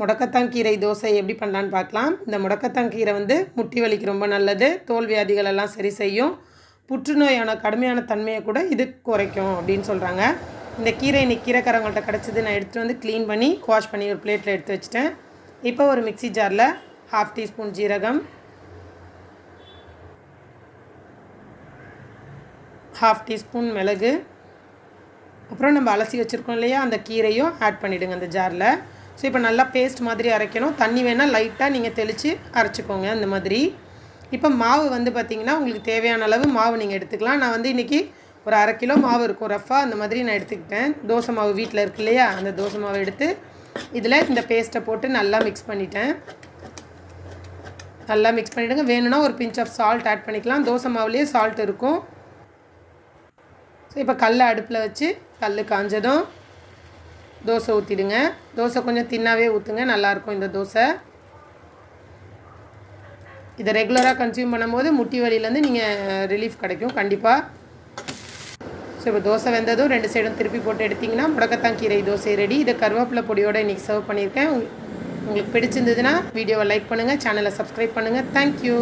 முடக்கத்தான் கீரை தோசை எப்படி பண்ணலான்னு பார்க்கலாம். இந்த முடக்கத்தான் கீரை வந்து முட்டி வலிக்கு ரொம்ப நல்லது. தோல் வியாதிகள் எல்லாம் சரி செய்யும். புற்றுநோயான கடுமையான தன்மையை கூட இது குறைக்கும் அப்படின்னு சொல்கிறாங்க இந்த கீரை இன்னைக்கு கீரைக்காரங்கள்ட்ட கிடச்சிது நான் எடுத்துகிட்டு வந்து க்ளீன் பண்ணி வாஷ் பண்ணி ஒரு பிளேட்டில் எடுத்து வச்சுட்டேன். இப்போ ஒரு மிக்ஸி ஜாரில் ஹாஃப் டீஸ்பூன் ஜீரகம் ஹாஃப் டீஸ்பூன் மிளகு. அப்புறம் நம்ம அலசி வச்சுருக்கோம் இல்லையா? அந்த கீரையும் ஆட் பண்ணிவிடுங்க அந்த ஜாரில் ஸோ இப்போ நல்லா பேஸ்ட் மாதிரி அரைக்கணும். தண்ணி வேணால் லைட்டாக நீங்கள் தெளித்து அரைச்சிக்கோங்க அந்த மாதிரி. இப்போ மாவு வந்து பார்த்திங்கன்னா உங்களுக்கு தேவையான அளவு மாவு நீங்கள் எடுத்துக்கலாம். நான் வந்து இன்றைக்கி ஒரு அரை கிலோ மாவு இருக்கும். ரஃபாக அந்த மாதிரி நான் எடுத்துக்கிட்டேன். தோசை மாவு வீட்டில் இருக்கு இல்லையா? அந்த தோசை மாவு எடுத்து இதில் இந்த பேஸ்ட்டை போட்டு நல்லா மிக்ஸ் பண்ணிட்டேன். நல்லா மிக்ஸ் பண்ணிவிடுங்க வேணும்னா ஒரு பிஞ்ச் ஆஃப் சால்ட் ஆட் பண்ணிக்கலாம். தோசை மாவுலேயே சால்ட் இருக்கும். ஸோ இப்போ கல்லை அடுப்பில் வச்சு கல் காஞ்சதும் தோசை ஊற்றிடுங்க தோசை கொஞ்சம் தின்னாவே ஊற்றுங்க நல்லாயிருக்கும் இந்த தோசை. இதை ரெகுலராக கன்சியூம் பண்ணும்போது முட்டி வலியிலேருந்து நீங்கள் ரிலீஃப் கிடைக்கும் கண்டிப்பாக ஸோ இப்போ தோசை வெந்ததும் ரெண்டு சைடும் திருப்பி போட்டு எடுத்திங்கன்னா முடக்கத்தான் கீரை தோசை ரெடி இதை கருவேப்பிலை பொடியோடு இன்றைக்கி சர்வ் பண்ணியிருக்கேன். உங்களுக்கு பிடிச்சிருந்ததுன்னா வீடியோவை லைக் பண்ணுங்கள் சேனலை சப்ஸ்கிரைப் பண்ணுங்கள் தேங்க்யூ